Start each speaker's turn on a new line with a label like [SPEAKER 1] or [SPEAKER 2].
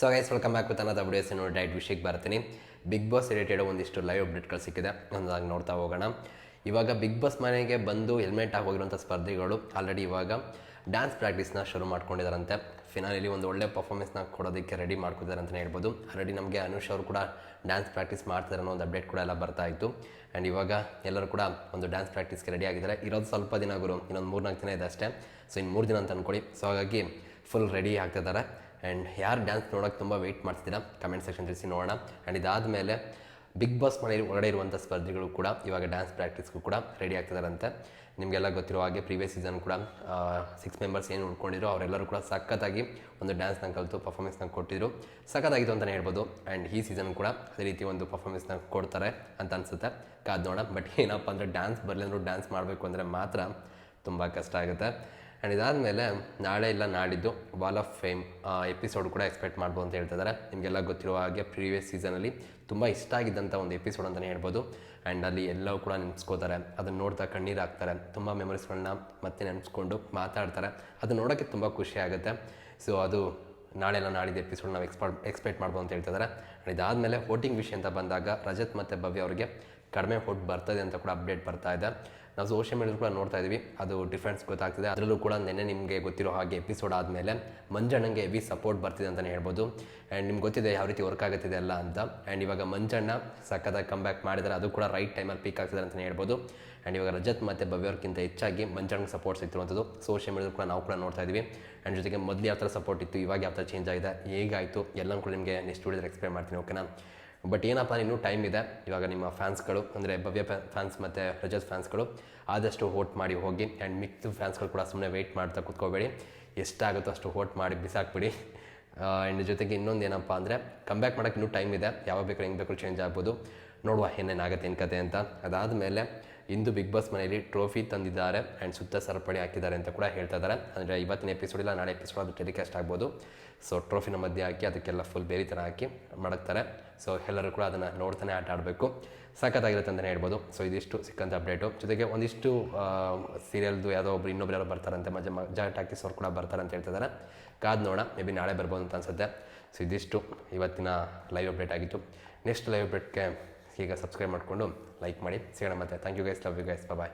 [SPEAKER 1] So guys welcome back with ಅನ್ನೋದು videos ನೋಡಿ, diet ವಿಷಯಕ್ಕೆ ಬರ್ತೀನಿ. ಬಿಗ್ ಬಾಸ್ ರಿಲೇಟೆಡ್ ಒಂದಿಷ್ಟು ಲೈವ್ ಅಪ್ಡೇಟ್ಗಳು ಸಿಕ್ಕಿದೆ ಒಂದಾಗಿ ನೋಡ್ತಾ ಹೋಗೋಣ. ಇವಾಗ ಬಿಗ್ ಬಾಸ್ ಮನೆಗೆ ಬಂದು ಹೆಲ್ಮೆಟ್ ಆಗೋಗಿರುವಂಥ ಸ್ಪರ್ಧಿಗಳು ಆಲ್ರೆಡಿ ಇವಾಗ ಡ್ಯಾನ್ಸ್ ಪ್ರಾಕ್ಟೀಸ್ನ ಶುರು ಮಾಡ್ಕೊಂಡಿದ್ದಾರಂತೆ ಫಿನಾಲಿಲಿ ಒಂದು ಒಳ್ಳೆ ಪರ್ಫಾರ್ಮೆನ್ಸ್ನ ಕೊಡೋದಕ್ಕೆ ರೆಡಿ ಮಾಡ್ಕೊತಿದ್ದಾರೆ ಅಂತಲೇ ಹೇಳ್ಬೋದು. ಆಲ್ರೆಡಿ ನಮಗೆ ಅನುಷ್ ಅವರು ಕೂಡ ಡ್ಯಾನ್ಸ್ ಪ್ರಾಕ್ಟೀಸ್ ಮಾಡ್ತಾರೆ ಅನ್ನೋ ಒಂದು ಅಪ್ಡೇಟ್ ಕೂಡ ಎಲ್ಲ ಬರ್ತಾ ಇತ್ತು. ಆ್ಯಂಡ್ ಇವಾಗ ಎಲ್ಲರೂ ಕೂಡ ಒಂದು ಡ್ಯಾನ್ಸ್ ಪ್ರಾಕ್ಟೀಸ್ಗೆ ರೆಡಿ ಆಗಿದ್ದಾರೆ. ಇರೋದು ಸ್ವಲ್ಪ ದಿನ ಗುರು, ಇನ್ನೊಂದು ಮೂರ್ನಾಲ್ಕು ದಿನ ಇದೆ ಅಷ್ಟೇ. ಸೊ ಇನ್ನು ಮೂರು ದಿನ ಅಂತ ಅಂದ್ಕೊಳ್ಳಿ ಸೊ ಹಾಗಾಗಿ ಫುಲ್ ರೆಡಿ ಆಗ್ತಿದ್ದಾರೆ. ಆ್ಯಂಡ್ ಯಾರು ಡ್ಯಾನ್ಸ್ ನೋಡೋಕೆ ತುಂಬ ವೆಯ್ಟ್ ಮಾಡ್ತಿದ್ದೀರಾ ಕಮೆಂಟ್ ಸೆಕ್ಷನ್ ತಿಳಿಸಿ ನೋಡೋಣ. ಆ್ಯಂಡ್ ಇದಾದಮೇಲೆ ಬಿಗ್ ಬಾಸ್ ಮನೆ ಒಳಗಡೆ ಇರುವಂಥ ಸ್ಪರ್ಧಿಗಳು ಕೂಡ ಇವಾಗ ಡ್ಯಾನ್ಸ್ ಪ್ರಾಕ್ಟೀಸ್ಗೂ ಕೂಡ ರೆಡಿ ಆಗ್ತಿದ್ದಾರಂತೆ ನಿಮಗೆಲ್ಲ ಗೊತ್ತಿರೋ ಹಾಗೆ ಪ್ರೀವಿಯಸ್ ಸೀಸನ್ ಕೂಡ ಸಿಕ್ಸ್ ಮೆಂಬರ್ಸ್ ಏನು ಉಳ್ಕೊಂಡಿದ್ರು ಅವರೆಲ್ಲರೂ ಕೂಡ ಸಖತ್ತಾಗಿ ಒಂದು ಡ್ಯಾನ್ಸ್ನ ಕಲಿತು ಪರ್ಫಾರ್ಮೆನ್ಸ್ನ ಕೊಟ್ಟಿದ್ರು. ಸಖತ್ತಾಗಿತ್ತು ಅಂತಲೇ ಹೇಳ್ಬೋದು. ಆ್ಯಂಡ್ ಈ ಸೀಸನ್ ಕೂಡ ಅದೇ ರೀತಿ ಒಂದು ಪರ್ಫಾರ್ಮೆನ್ಸ್ನ ಕೊಡ್ತಾರೆ ಅಂತ ಅನಿಸುತ್ತೆ. ಕಾದ್ ನೋಡೋಣ. ಬಟ್ ಏನಪ್ಪ ಅಂದರೆ ಡ್ಯಾನ್ಸ್ ಬರಲಿ ಅಂದರೂ ಡ್ಯಾನ್ಸ್ ಮಾಡಬೇಕು ಅಂದರೆ ಮಾತ್ರ ತುಂಬ ಕಷ್ಟ ಆಗುತ್ತೆ. ಆ್ಯಂಡ್ ಇದಾದಮೇಲೆ ನಾಳೆ ಇಲ್ಲ, ನಾಡಿದ್ದು ವಾಲ್ ಆಫ್ ಫೇಮ್ ಎಪಿಸೋಡ್ ಕೂಡ ಎಕ್ಸ್ಪೆಕ್ಟ್ ಮಾಡ್ಬೋದು ಅಂತ ಹೇಳ್ತಿದ್ದಾರೆ ನಿಮಗೆಲ್ಲ ಗೊತ್ತಿರುವ ಹಾಗೆ ಪ್ರೀವಿಯಸ್ ಸೀಸನಲ್ಲಿ ತುಂಬ ಇಷ್ಟ ಆಗಿದ್ದಂಥ ಒಂದು ಎಪಿಸೋಡ್ ಅಂತಲೇ ಹೇಳ್ಬೋದು. ಆ್ಯಂಡ್ ಅಲ್ಲಿ ಎಲ್ಲವೂ ಕೂಡ ನೆನೆಸ್ಕೋತಾರೆ, ಅದನ್ನು ನೋಡ್ತಾ ಕಣ್ಣೀರು ಹಾಕ್ತಾರೆ, ತುಂಬ ಮೆಮೊರೀಸ್ಗಳನ್ನ ಮತ್ತೆ ನೆನೆಸ್ಕೊಂಡು ಮಾತಾಡ್ತಾರೆ. ಅದು ನೋಡೋಕ್ಕೆ ತುಂಬ ಖುಷಿ ಆಗುತ್ತೆ. ಸೊ ಅದು ನಾಳೆ ಎಲ್ಲ ನಾಳಿದ್ದು ಎಪಿಸೋಡ್ ನಾವು ಎಕ್ಸ್ಪೆಕ್ಟ್ ಮಾಡ್ಬೋದು ಅಂತ ಹೇಳ್ತಿದ್ದಾರೆ ಆ್ಯಂಡ್ ಇದಾದಮೇಲೆ ವೋಟಿಂಗ್ ವಿಷಯ ಅಂತ ಬಂದಾಗ ರಜತ್ ಮತ್ತು ಭವ್ಯ ಅವರಿಗೆ ಕಡಿಮೆ ಹೊಟ್ಟು ಬರ್ತದೆ ಅಂತ ಕೂಡ ಅಪ್ಡೇಟ್ ಬರ್ತಾ ಇದೆ. ನಾವು ಸೋಷಿಯಲ್ ಮೀಡಿಯಾ ಕೂಡ ನೋಡ್ತಾ ಇದ್ದೀವಿ. ಅದು ಡಿಫ್ರೆನ್ಸ್ ಗೊತ್ತಾಗ್ತಿದೆ. ಅದರಲ್ಲೂ ಕೂಡ ನೆನ್ನೆ ನಿಮಗೆ ಗೊತ್ತಿರೋ ಹಾಗೆ ಎಪಿಸೋಡ್ ಆದಮೇಲೆ ಮಂಜಣ್ಣಂಗೆ ಹೆವಿ ಸಪೋರ್ಟ್ ಬರ್ತಿದೆ ಅಂತಲೇ ಹೇಳ್ಬೋದು. ಆ್ಯಂಡ್ ನಿಮ್ಗೆ ಗೊತ್ತಿದೆ ಯಾವ ರೀತಿ ವರ್ಕ್ ಆಗುತ್ತಿದೆ ಅಲ್ಲ ಅಂತ. ಆ್ಯಂಡ್ ಇವಾಗ ಮಂಜಣ್ಣ ಸಖತ್ತಾಗಿ ಕಮ್ ಬ್ಯಾಕ್ ಮಾಡಿದರೆ. ಅದು ಕೂಡ ರೈಟ್ ಟೈಮಲ್ಲಿ ಪೀಕ್ ಆಗ್ತಿದೆ ಅಂತಲೇ ಹೇಳ್ಬೋದು. ಆ್ಯಂಡ್ ಇವಾಗ ರಜತ್ ಮತ್ತು ಭವ್ಯವ್ರಿಗಿಂತ ಹೆಚ್ಚಾಗಿ ಮಂಜಣ್ಣಗೆ ಸಪೋರ್ಟ್ ಸಿಗ್ತಿರುವಂಥದ್ದು. ಸೋಷಿಯಲ್ ಮೀಡಿಯಾ ಕೂಡ ನಾವು ಕೂಡ ನೋಡ್ತಾ ಇದ್ದೀವಿ. ಆ್ಯಂಡ್ ಜೊತೆಗೆ ಮೊದಲು ಯಾವ ಥರ ಸಪೋರ್ಟ್ ಇತ್ತು, ಇವಾಗ ಯಾವ ಥರ ಚೇಂಜ್ ಆಗಿದೆ, ಹೇಗಾಯಿತು ಎಲ್ಲ ಕೂಡ ನಿಮಗೆ ನೆಕ್ಸ್ಟ್ ವೀಡಿಯೋದಲ್ಲಿ ಎಕ್ಸ್ಪ್ಲೇನ್ ಮಾಡ್ತೀನಿ ಓಕೆನಾ ಬಟ್ ಏನಪ್ಪ, ಇನ್ನೂ ಟೈಮ್ ಇದೆ. ಇವಾಗ ನಿಮ್ಮ ಫ್ಯಾನ್ಸ್ಗಳು ಅಂದರೆ ಭವ್ಯ ಫ್ಯಾನ್ಸ್ ಮತ್ತು ರಜತ್ ಫ್ಯಾನ್ಸ್ಗಳು ಆದಷ್ಟು ವೋಟ್ ಮಾಡಿ ಹೋಗಿ ಆ್ಯಂಡ್ ಮಿಕ್ಸ್ ಫ್ಯಾನ್ಸ್ಗಳು ಕೂಡ ಸುಮ್ಮನೆ ವೆಯ್ಟ್ ಮಾಡ್ತಾ ಕೂತ್ಕೋಬೇಡಿ. ಎಷ್ಟಾಗುತ್ತೋ ಅಷ್ಟು ವೋಟ್ ಮಾಡಿ ಬಿಸಾಕ್ಬಿಡಿ. ಆ್ಯಂಡ್ ಜೊತೆಗೆ ಇನ್ನೊಂದು ಏನಪ್ಪ ಅಂದರೆ ಕಮ್ಬ್ಯಾಕ್ ಮಾಡೋಕ್ಕೆ ಇನ್ನೂ ಟೈಮ್ ಇದೆ. ಯಾವಾಗ ಬೇಕಾದ್ರೆ ಹೆಂಗೆ ಬೇಕಾದ್ರೂ ಚೇಂಜ್ ಆಗ್ಬೋದು. ನೋಡುವ ಏನೇನಾಗುತ್ತೆ ಏನು ಕತೆ ಅಂತ. ಅದಾದಮೇಲೆ ಇಂದು ಬಿಗ್ ಬಾಸ್ ಮನೆಯಲ್ಲಿ ಟ್ರೋಫಿ ತಂದಿದ್ದಾರೆ ಆ್ಯಂಡ್ ಸುತ್ತ ಸರಪಳಿ ಹಾಕಿದ್ದಾರೆ ಅಂತ ಕೂಡ ಹೇಳ್ತಾ ಇದ್ದಾರೆ. ಅಂದರೆ ಇವತ್ತಿನ ಎಪಿಸೋಡ್ ಇಲ್ಲ, ನಾಳೆ ಎಪಿಸೋಡ್ ಅದು ಟೆಲಿಕಾಸ್ಟ್ ಆಗ್ಬೋದು. ಸೊ ಟ್ರೋಫಿನ ಮಧ್ಯೆ ಹಾಕಿ, ಅದಕ್ಕೆಲ್ಲ ಫುಲ್ ಬೇರೆ ಥರ ಹಾಕಿ ಮಾಡ್ತಾರೆ ಸೊ ಎಲ್ಲರೂ ಕೂಡ ಅದನ್ನು ನೋಡ್ತಾನೆ ಆಟ ಆಡಬೇಕು. ಸಖತ್ತಾಗಿರುತ್ತೆ ಅಂತಲೇ ಹೇಳ್ಬೋದು. ಸೊ ಇದಿಷ್ಟು ಸಿಕ್ಕಂಥ ಅಪ್ಡೇಟು ಜೊತೆಗೆ ಒಂದಿಷ್ಟು ಸೀರಿಯಲ್ದು ಯಾವುದೋ ಒಬ್ರು ಇನ್ನೊಬ್ರು ಯಾರೋ ಬರ್ತಾರಂತೆ, ಮಜಾ ಮಜಾ ಟಾಕೀಸ್ ಅವ್ರು ಕೂಡ ಬರ್ತಾರೆ ಅಂತ ಹೇಳ್ತಿದ್ದಾರೆ ಕಾದ್ ನೋಡ ಮೇ ಬಿ ನಾಳೆ ಬರ್ಬೋದು ಅಂತ ಅನ್ಸುತ್ತೆ. ಸೊ ಇದಿಷ್ಟು ಇವತ್ತಿನ ಲೈವ್ ಅಪ್ಡೇಟ್ ಆಗಿತ್ತು. ನೆಕ್ಸ್ಟ್ ಲೈವ್ ಅಪ್ಡೇಟ್ಗೆ ಈಗ ಸಬ್ಸ್ಕ್ರೈಬ್ ಮಾಡಿಕೊಂಡು ಲೈಕ್ ಮಾಡಿ ಸಿಗೋಣ ಮತ್ತೆ. Thank you guys love you guys bye